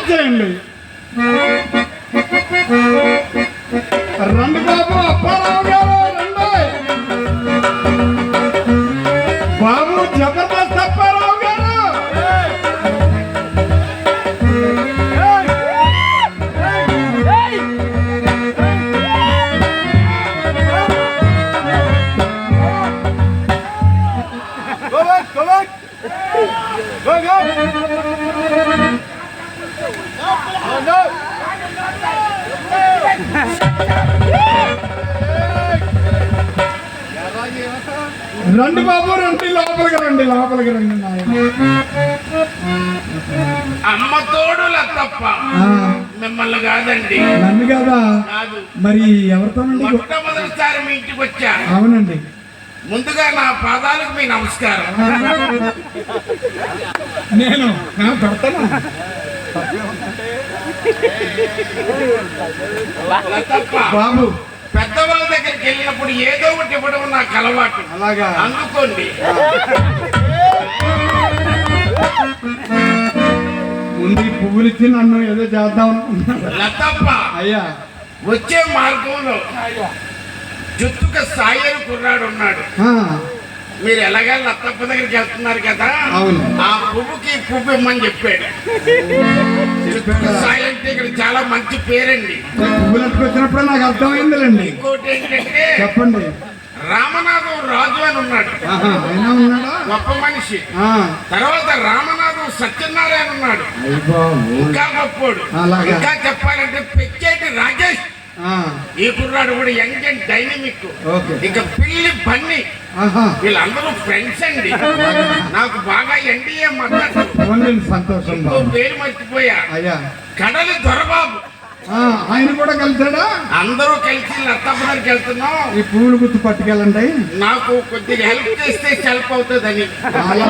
Dance చేయండి రండి బాబు అప్పారావు గారు రండి బాబు జబర్దస్త్ అప్పారావు గారు Go go. Go, go. రండి బాబు రండి లోపలికి రండి లోపలికి రండి అమ్మ తోడు తప్ప మిమ్మల్ని కాదండి. నన్ను కదా? మరి ఎవరితోనండి? మొట్టమొదటిసారి మీ ఇంటికి వచ్చా. అవునండి. ముందుగా నా పాదాలకు మీ నమస్కారం. నేను పెడతాను బాబు పెద్దవాళ్ళ దగ్గరికి వెళ్ళినప్పుడు ఏదో ఒకటి ఇవ్వడం నాకు అలవాటు. అలాగా. అందుకోండి. ముందు పువ్వులు ఇచ్చి నన్ను ఏదో చేద్దాం లతప్ప అయ్యా. వచ్చే మార్గంలో జుత్తుక సాయని కుర్రాడు ఉన్నాడు. మీరు ఎలాగా లతప్ప దగ్గరికి వెళ్తున్నారు కదా అవును. ఆ పువ్వుకి పువ్వు ఇమ్మని చెప్పాడు. అంటే ఇక్కడ చాలా మంచి పేరండి. పువ్వులు ఎత్తుకొచ్చినప్పుడు నాకు అర్థమైందిలేండి. ఇంకోటి ఏంటంటే చెప్పండి. రామనాథం రాజు అని ఉన్నాడు. గొప్ప మనిషి. తర్వాత రామనాథం సత్యనారాయణ ఉన్నాడు. ఇంకా గొప్పోడు. ఇంకా చెప్పాలంటే పెచ్చేటి రాజేష్. ఈ కుర్రాడు కూడా యంగ్ అండ్ డైనమిక్. ఓకే. ఇంకా పిల్లి బన్ని ఆహా. వీళ్ళందరూ ఫ్రెండ్స్ అండి. నాకు బాగా ఎన్డీఏ మద్దతు. సంతోషం పేరు మర్చిపోయా. అయ్యా. కడలి దొరబాబు. ఆయన కూడా కలిసాడా? అందరూ కలిసి లత్తప్ప దగ్గరికి వెళ్తున్నాం. ఈ పువ్వులు గుర్తు పట్టుకెళ్ళండి. నాకు కొద్దిగా హెల్ప్ చేస్తే హెల్ప్ అవుతుందని. అసలు.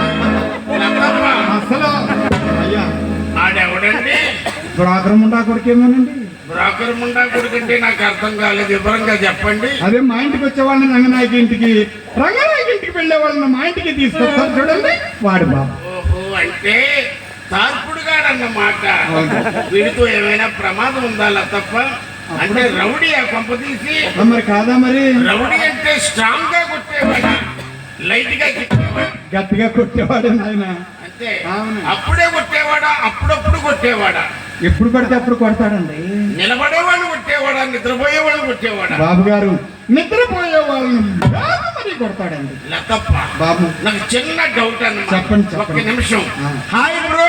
అయ్యా. ఆడెవడండి? బ్రోకర్ ముండా కొడుకేమోనండి బ్రోకర్ ముండా కొడుకంటే నాకు అర్థం కాలేదు. వివరంగా చెప్పండి. అదే మా ఇంటికి వచ్చేవాళ్ళని రంగనాయక ఇంటికి రంగనాయక ఇంటికి వెళ్ళే వాళ్ళని మా ఇంటికి తీసుకొస్తారు చూడండి. వాడు బాబు ఓహో అంటే తార్పుడుగాడన్నమాట వీడితో ఏమైనా ప్రమాదం ఉందా తప్ప అంటే రౌడీ ఆ తీసి మరి కాదా మరి? రౌడీ అంటే స్ట్రాంగ్గా కొట్టేవాడా? లైట్గా గట్టిగా కొట్టేవాడు నాయన. అంతే అవును. అప్పుడే కొట్టేవాడా? అప్పుడప్పుడు కొట్టేవాడా? ఎప్పుడు పడితే అప్పుడు కొడతాడండి. నిలబడేవాళ్ళు కొట్టేవాడా నిద్రపోయేవాళ్ళు కొట్టేవాడా బాబు గారు నిద్రపోయే వాళ్ళని బాగా మరీ కొడతాడండి. లతప్ప బాబు. నాకు చిన్న డౌట్ అన్నమాట. చెప్పండి, ఒక్క. నిమిషం. Hi bro!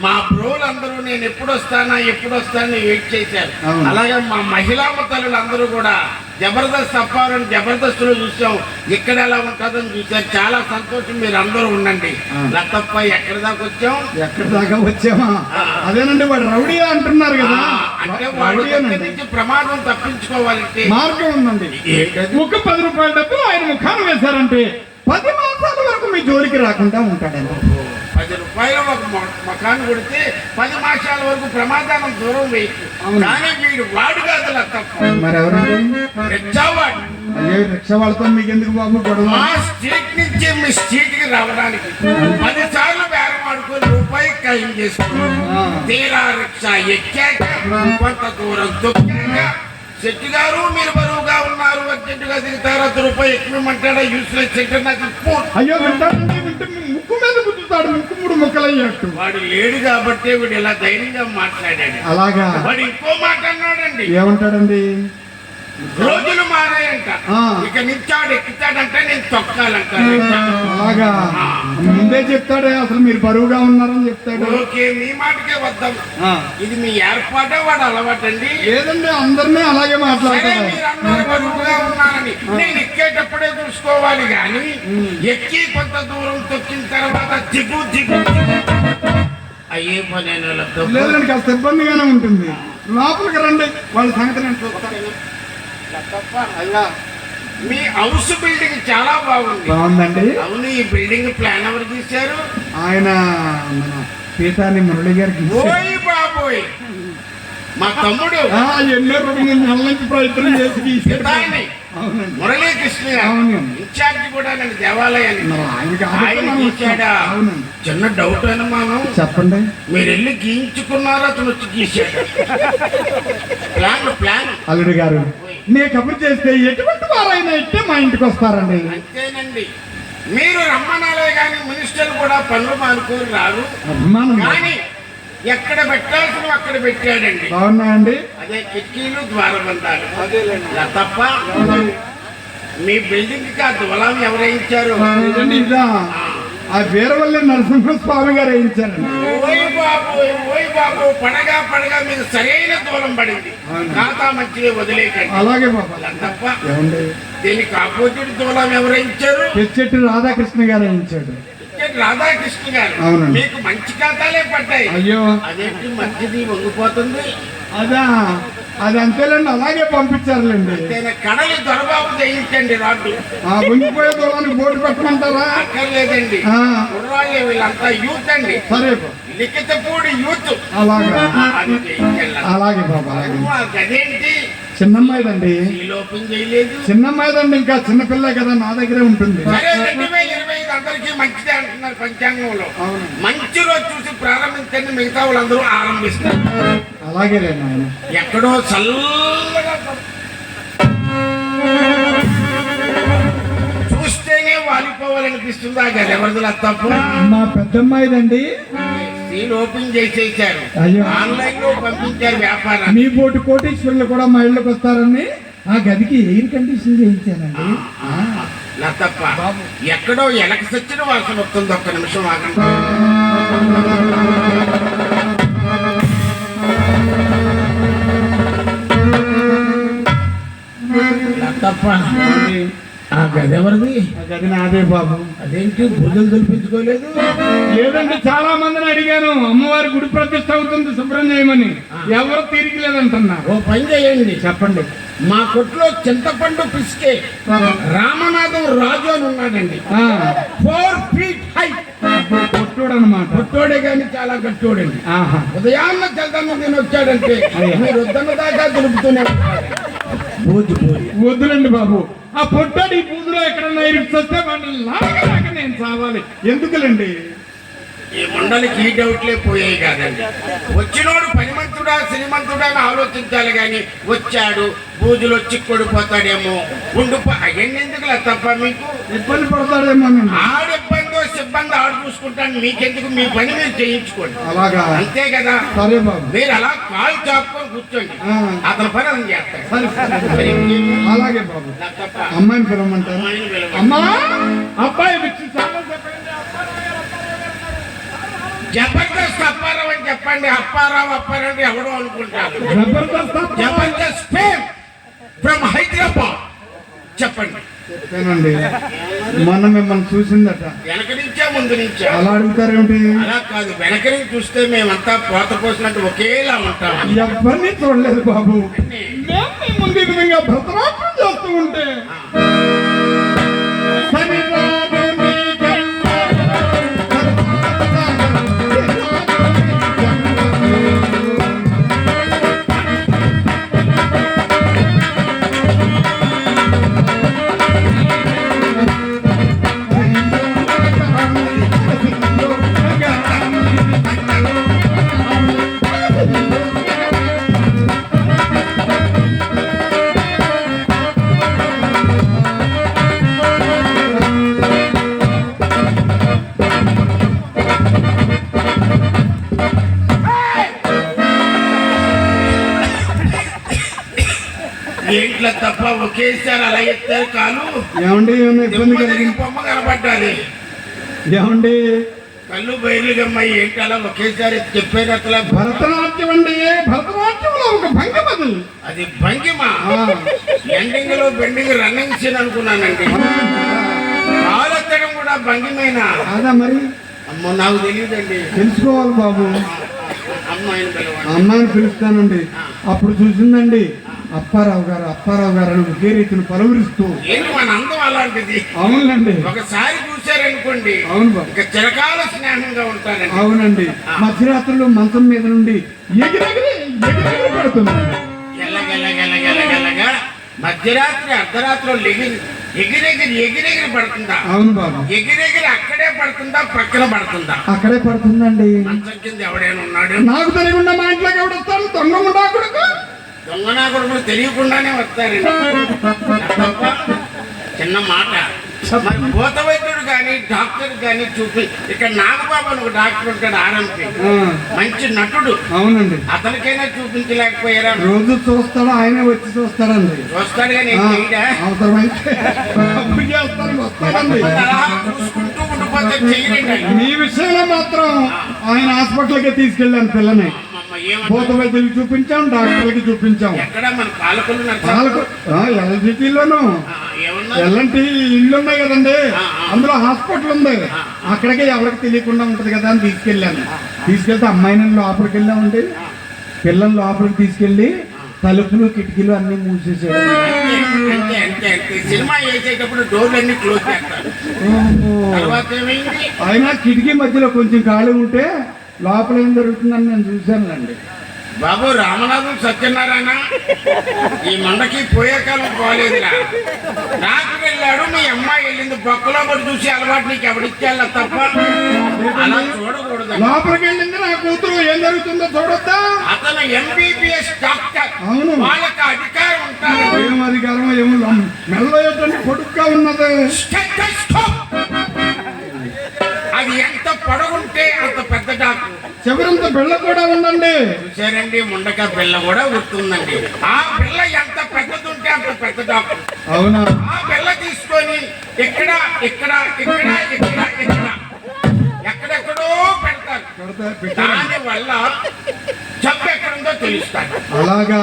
మా బ్రోలందరూ నేను ఎప్పుడు వస్తానా ఎప్పుడు వస్తానని వెయిట్ చేశారు. అలాగే మా మహిళా తల్లులందరూ కూడా జబర్దస్త్ అప్పారని జబర్దస్త్లో చూసాం. ఇక్కడ ఎలా ఉంటుందని చూసారు చాలా సంతోషం మీరు అందరూ ఉండండి. లతప్ప ఎక్కడి దాకా వచ్చాం ఎక్కడి దాకా వచ్చామా. అదేనండి వాడు రౌడీ అంటున్నారు కదా. అంటే వాడు. నుంచి ప్రమాదం తప్పించుకోవాలంటే మార్గం ఉందండి? ముక్క పది రూపాయల డబ్బులు ఆయన ముఖాన్ని వేశారంటే పది మాసాల వరకు మీ జోలికి రాకుండా ఉంటాడండి. పది రూపాయలు ఒక మకాన్ కొడితే పది మాసాల వరకు ప్రమాదానం దూరం వేయచ్చు. కానీ వీడు వాడు కాదు తప్ప. మరి ఎవరండి రెచ్చావాడు అయ్యో రిక్షా వాళ్ళతో మీకు ఎందుకు బాబు గొడవ? మా స్ట్రీట్ నుంచి మీ స్ట్రీట్కి రావడానికి పది సార్లు బేరం ఆడుకొని రూపాయి ఖాయం చేసుకున్నాం. ఆ. తీరా రిక్షా ఎక్కాక కొంత దూరం తొక్కాక శెట్టి గారు మీరు బరువుగా ఉన్నారు అర్జెంటుగా దిగుతారు? అర్ధ రూపాయి ఎక్కువమంటాడా యూస్లెస్ సెంటర్ నాకు పూర్తి అయ్యో ముక్కు మీద గుద్దుతాడు ముక్కు మూడు ముక్కలయ్యట్టు. వాడు లేడు కాబట్టే వీడు ఇలా ధైర్యంగా మాట్లాడాడు. అలాగా? వాడు ఇంకో మాట అన్నాడండి. ఏమంటాడండి? రోజులు మారాయంట. ఇక నిచ్చాడు ఎక్కుతాడంటే నేను తొక్కాలంట. అలాగా ముందే చెప్తాడే అసలు మీరు బరువుగా ఉన్నారని చెప్తాడు. ఓకే మీ మాటకే వద్దాం. ఇది మీ ఏర్పాటే వాడు అలవాటండి. లేదండి అందరినీ అలాగే అందరూ బరువుగా ఉన్నారని. నేను ఎక్కేటప్పుడే చూసుకోవాలి కానీ ఎక్కి కొంత దూరం తొక్కిన తర్వాత దిగు దిగు. అయ్యే పని లేదండి కాస్త ఇబ్బందిగానే ఉంటుంది. లోపలికి రండి వాళ్ళ సంగతి నేను చూస్తాను. మీ హౌస్ బిల్డింగ్ చాలా బాగుంది. బాగుందండి. అవును ఈ బిల్డింగ్ ప్లాన్ ఎవరు తీశారు? ఆయన మన పీతాని మురళి గారికి. ఓయ్ బాబోయ్. మా తమ్ముడు. ఎన్నో రెండు మూడు నెలల నుంచి ప్రయత్నం చేసి మురళీకృష్ణ గారు అవును. ఇన్ఛార్జ్ కూడా ఆయనకి ఆదర్శం ఆయన చిన్న డౌట్ అనుమానం చెప్పండి. మీరు వెళ్ళి గీయించుకున్నారో? అతను వచ్చి గీశాడు. Plan plan. అల్లుడు గారు నేను కబురు చేస్తే ఎటువంటి వారైనా ఇట్టే మా ఇంటికి వస్తారండి. అంతేనండి. మీరు రమ్మనాలే కానీ మినిస్టర్ కూడా పనులు మానుకోరు రారు. అభిమానం కానీ ఎక్కడ పెట్టాల్సిన అక్కడ పెట్టాడండి. బాగున్నాయండి? అదే కిటికీలు ద్వారబంధాలు ఇలా తప్ప మీ బిల్డింగ్కి ఆ దువలం ఎవరేయించారు ఇదండి ఇదా. ఆ వీరవల్లి నరసింహ స్వామి గారు వేయించారండి. ఓయ్ బాబు ఓయ్ బాబు పడగా పడగా మీకు సరైన దూరం పడింది. ఖాతా మంచిది వదిలేకండి అలాగే బాబా. తప్ప దీనికి ఆపోజిట్ దూలం ఎవరేయించారు పెచ్చెట్టి రాధాకృష్ణ గారు వేయించాడు. రాధాకృష్ణ గారు. మీకు మంచి ఖాతాలే పడ్డాయి. అయ్యో. అదేంటి మంచిది వంగిపోతుంది? అదా. అది అంతేలేండి అలాగే పంపించారులేండి. కడలి దొరబాబు చేయించండి ఆ వంగిపోయే దూరానికి బోటు పెట్టమంటారా? అక్కర్లేదండి. కుర్రాళ్ళు వీళ్ళంతా యూత్ అండి. సరే. లిఖితపూడి యూత్. అలాగా. అలాగే బాబా గదేంటి చిన్నమ్మాయిదండి. చిన్నమ్మాయిదండి ఇంకా చిన్నపిల్ల కదా నా దగ్గరే ఉంటుంది. అందరికీ మంచిదే అంటున్నారు పంచాంగంలో. మంచి రోజు చూసి ప్రారంభించండి మిగతా వాళ్ళందరూ ఆరంభిస్తారు. అలాగే ఎక్కడో చల్లగా చూస్తేనే వాలిపోవాలనిపిస్తుంది ఆ గది ఎవరిదిలా తప్పు? మా పెద్దమ్మాయిదండి సీల్ ఓపెన్ చేసేసారు అయ్యో. ఆన్లైన్లో పంపించారు వ్యాపారం మీ బోటు కోటీశ్వరులు కూడా మా ఇళ్ళకి వస్తారని ఆ గదికి ఎయిర్ కండిషన్ చేయించానండి. ఆ, నా తప్ప. ఎక్కడో ఎలక సచ్చిన వాసన వస్తుంది. ఒక్క నిమిషం ఆగండి. తప్ప? ఆ గది ఎవరిది? గది నాదే బాబు. అదేంటి? బుద్ధులు తులిపించుకోలేదు లేదండి చాలా మందిని అడిగాను. అమ్మవారి గుడి ప్రతిష్ట అవుతుంది శుభ్రం చేయమని ఎవరు తిరిగి లేదంటున్నారు ఓ పని చేయండి చెప్పండి. మా కొట్లో చింతపండు పిసికే రామనాథం రాజు అని ఉన్నాడండి. ఆ, ఫోర్ ఫీట్ హై కొట్టుడు అనమాట కొట్టోడే కానీ చాలా గట్టోడండి ఆహా. ఉదయాన్న చందన్న నేను వచ్చాడంటే. మీరు వద్దన్న దాకా దులుపుతూనే వద్దులండి బాబు. ఆ పొట్టాడు ఈ పూజలో ఎక్కడన్నా వాడిని లాగలేక నేను చావాలి. ఎందుకులండి? ఈ మండలికి ఈ డౌట్లే పోయాయి కాదండి. వచ్చినోడు పనిమంతుడా శ్రీమంతుడా అని ఆలోచించాలి కానీ వచ్చాడు బూజులు వచ్చి కొడిపోతాడేమో. ఉండిపో అవన్నీ ఎందుకు తప్ప మీకు? ఇబ్బంది పడతాడేమో చూసుకుంటాను మీకెందుకు? మీ పని మీరు చేయించుకోండి. అలాగా. అంతే కదా? సరే బాబు. మీరు అలా కాలు చాపుకొని కూర్చోండి. అతని పని అతను చేస్తాడు? అలాగే బాబు. అమ్మాయిని పిలవమంటారా. అమ్మా! అబ్బాయి. జబర్దస్త్ అప్పారావు అని చెప్పండి. అప్పారావు అప్పారావు ఎవడో అనుకుంటారు. జబర్దస్త్. జబర్దస్త్ ఫేమ్ చెప్పండి. చెప్పానండి. మొన్న మిమ్మల్ని చూసిందట. వెనక నుంచే ముందు నుంచా? అలా అడుగుతారేమిటి? అలా కాదు వెనక నుంచి చూస్తే మేమంతా పోత పోసినట్టు ఒకేలా ఉంటాం. ఎవరిని చూడలేదు బాబు. మీ ముందు ఈ విధంగా భద్రాత్రం చేస్తూ ఉంటే. ఏంట్లో తప్ప ఒకేసారి అలా ఎత్తారు కాలు ఏమండి ఇబ్బంది కలిగింది బొమ్మ కనబడ్డాది ఏమండి? కళ్ళు బయలుగమ్మాయి ఏంటి అలా ఒకేసారి చెప్పేది అట్లా భరతనాట్యం అండి భరతనాట్యంలో ఒక భంగిమ అది అది భంగిమ. ఎండింగ్లో బెండింగ్ రన్నింగ్ సీన్ అనుకున్నానండి. కాలెత్తడం కూడా భంగిమేనా? కాదా మరి. అమ్మో నాకు తెలియదండి. తెలుసుకోవాలి బాబు. అమ్మాయిని పిలుస్తానండి. అప్పుడు చూసిందండి అప్పారావు గారు అప్పారావు గారు అని ఒకే రీతిని పలువరిస్తూ మన అందం అలాంటిది? అవునండి. ఒకసారి చూశారనుకోండి అవును బాబు. ఇక చిరకాల స్నేహంగా ఉంటారండి. అవునండి. మధ్యరాత్రులు మంచం మీద నుండి ఎగిరెగిరి ఎగిరెగిరి పడుతుంది. ఎలగెలగెలగెలగెలగా మధ్యరాత్రి అర్ధరాత్రిలో ఎగిరి ఎగిరెగిరి ఎగిరెగిరి పడుతుందా? అవును బాబు. ఎగిరెగిరి అక్కడే పడుతుందా? పక్కన పడుతుందా? అక్కడే పడుతుందండి. మంచం కింద ఎవడైనా ఉన్నాడు? నాకు తెలియకుండా మా ఇంట్లోకి ఎవడొస్తాను దొంగ ఉండా కొడుకు? దొంగనా కొడుకులు తెలియకుండానే వస్తారండి. తప్ప చిన్న మాట. మరి భూత వైద్యుడు కానీ డాక్టర్ కానీ చూపి ఇక్కడ నాగబాబు అని ఒక డాక్టర్ ఉంటాడు ఆర్ఎంపి. ఆ, మంచి నటుడు. అవునండి. అతనికైనా చూపించలేకపోయారా? రోజు చూస్తాడు ఆయనే వచ్చి చూస్తాడండి. చూస్తాడు కానీ చూసుకుంటూ ఉండిపోతే చేయలేండి. మీ విషయంలో మాత్రం ఆయన హాస్పిటల్కి తీసుకెళ్ళాను పిల్లని. ఏమంటారు? వైద్యులకు చూపించాం డాక్టర్లకి చూపించాం. ఎల్జిటీలోను. ఎల్లంటి ఇల్లు ఉన్నాయి కదండి. అందులో హాస్పిటల్ ఉంది అక్కడికే ఎవరికి తెలియకుండా ఉంటది కదా అని తీసుకెళ్ళాను. తీసుకెళ్తే అమ్మాయిని లోపలికి వెళ్ళామండి. పిల్లల్ని లోపలికి తీసుకెళ్ళి తలుపులు కిటికీలు అన్ని మూసేసాడు. సినిమా వేసేటప్పుడు డోర్లన్నీ క్లోజ్ చేస్తారు. ఓహో. తర్వాత ఏమైంది? అయినా కిటికీ మధ్యలో కొంచెం ఖాళీ ఉంటే లోపల ఏం జరుగుతుందని నేను చూశానండి బాబు రామనాథం సత్యనారాయణ ఈ మండకి పోయే కాలం పోలేదురా. డాక్టర్ వెళ్ళాడు మీ అమ్మాయి వెళ్ళింది. బొక్కలో కూడా చూసి అలవాటు నీకు ఎవడిచ్చేయాల తప్ప అలా చూడకూడదు. లోపలికి వెళ్ళింది నా కూతురు ఏం జరుగుతుందో చూడొద్దా? అతను ఎంబీబీఎస్ డాక్టర్. అవును. వాళ్ళకి అధికారం ఉంటారు ఏం అధికారం ఏమో మెల్లో ఏంటంటే పొడుగ్గా ఉన్నది. అది ఎంత పొడవుంటే అంత డాక్టర్ చివరంత బిళ్ళ కూడా ఉందండి. చూసారండి ముండక పిల్ల కూడా గుర్తుందండి ఆ పిల్ల ఎంత పెద్దది ఉంటే అంత పెద్ద డాక్టర్ అవునా? ఆ పిల్ల తీసుకొని ఇక్కడ ఇక్కడ ఇక్కడ ఇక్కడ ఇక్కడ ఎక్కడెక్కడో పెడతారు? దాని వల్ల ఎక్కడుందో అలాగా?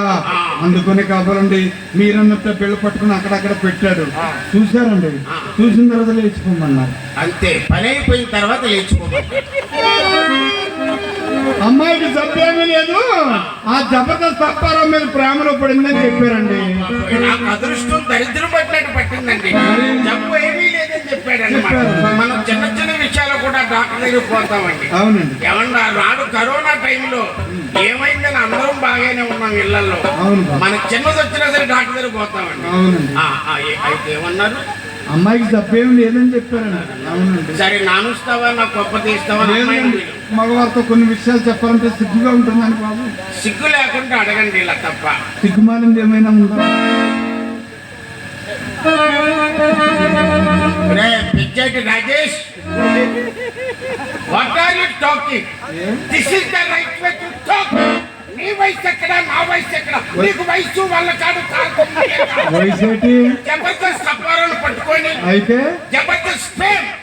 అందుకునే కావాలండి మీరన్నట్టు బిళ్ళ పట్టుకుని అక్కడక్కడ పెట్టాడు. చూశారండి? చూసిన తర్వాత లేచిపోమన్నారు. అంతే పని అయిపోయిన తర్వాత లేచిపోతారు అమ్మాయికి జబ్బు ఏమీ లేదు. ఆ జబర్దస్త్ అప్పారావు మీద ప్రేమలో పడిందని చెప్పారండి. నాకు అదృష్టం దరిద్రం పట్టినట్టు పట్టిందండి. జబ్బు ఏమీ లేదని చెప్పాడండి. మనం చిన్న చిన్న విషయాలు కూడా డాక్టర్ దగ్గరికి పోతామండి. అవునండి. ఏమన్నా నాడు కరోనా టైంలో ఏమైందని అందరం బాగానే ఉన్నాం ఇళ్ళలో. మనకు చిన్నది వచ్చినా సరే డాక్టర్ దగ్గర పోతామండి. అయితే ఏమన్నారు? అమ్మాయికి ఏమి లేదని చెప్పారండి అవునండి. సరే నానుస్తావా నా గొప్ప తీస్తావా లేదండి. మగవారితో కొన్ని విషయాలు చెప్పాలంటే సిగ్గుగా ఉంటుందండి బాబు. సిగ్గు లేకుండా అడగండి ఇలా తప్ప. సిగ్గుమాలింది ఏమైనా ఉందా? రే పిచ్చేటి Rajesh. What are you talking this is the right way to talk నీ వయసు ఎక్కడ? నా వయసు ఎక్కడ? నీకు వయసు వాళ్ళ కాదు వయసు జబర్దస్త్ అప్పారాలు పట్టుకొని అయితే? జబర్దస్త్ ఫేమ్